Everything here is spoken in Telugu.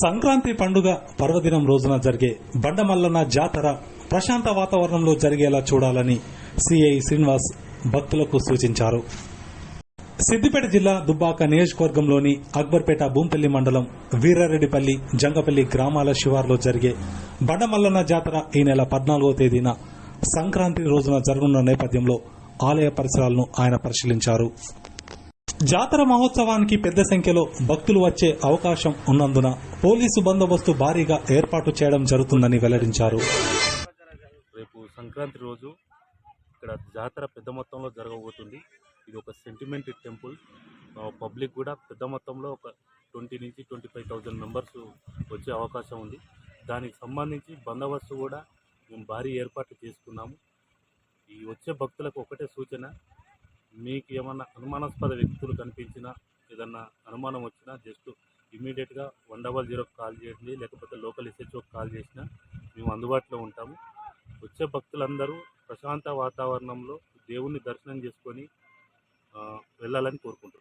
సంక్రాంతి పండుగ పర్వదినం రోజున జరిగే బండమల్లన్న జాతర ప్రశాంత వాతావరణంలో జరిగేలా చూడాలని సిఐ శ్రీనివాస్ భక్తులకు సూచించారు. సిద్దిపేట జిల్లా దుబ్బాక నియోజకవర్గంలోని అక్బర్పేట భూంపల్లి మండలం వీరారెడ్డిపల్లి జంగపల్లి గ్రామాల శివార్లో జరిగే బండమల్లన్న జాతర ఈ నెల పద్నాలుగో తేదీన సంక్రాంతి రోజున జరగనున్న నేపథ్యంలో ఆలయ పరిసరాలను ఆయన పరిశీలించారు. జాతర మహోత్సవానికి పెద్ద సంఖ్యలో భక్తులు వచ్చే అవకాశం ఉన్నందున పోలీసు బందోబస్తు భారీగా ఏర్పాటు చేయడం జరుగుతుందని వెల్లడించారు. రేపు సంక్రాంతి రోజు ఇక్కడ జాతర పెద్ద మొత్తంలో జరగబోతుంది. ఇది ఒక సెంటిమెంట్ టెంపుల్ పబ్లిక్ కూడా పెద్ద మొత్తంలో ఒక ట్వంటీ నుంచి ట్వంటీ ఫైవ్ థౌజండ్ మెంబర్స్ వచ్చే అవకాశం ఉంది. దానికి సంబంధించి బందోబస్తు కూడా మేము భారీ ఏర్పాట్లు చేసుకున్నాము. ఈ వచ్చే భక్తులకు ఒకటే సూచన మీకు ఏమన్నా అనుమానాస్పద వ్యక్తులు కనిపించినా ఏదన్నా అనుమానం వచ్చినా జస్ట్ ఇమీడియట్గా వన్ డబల్ జీరోకి కాల్ చేయండి లేకపోతే లోకల్ ఎస్హెచ్ఓకి కాల్ చేసినా మేము అందుబాటులో ఉంటాము. వచ్చే భక్తులందరూ ప్రశాంత వాతావరణంలో దేవుణ్ణి దర్శనం చేసుకొని వెళ్ళాలని కోరుకుంటున్నాం.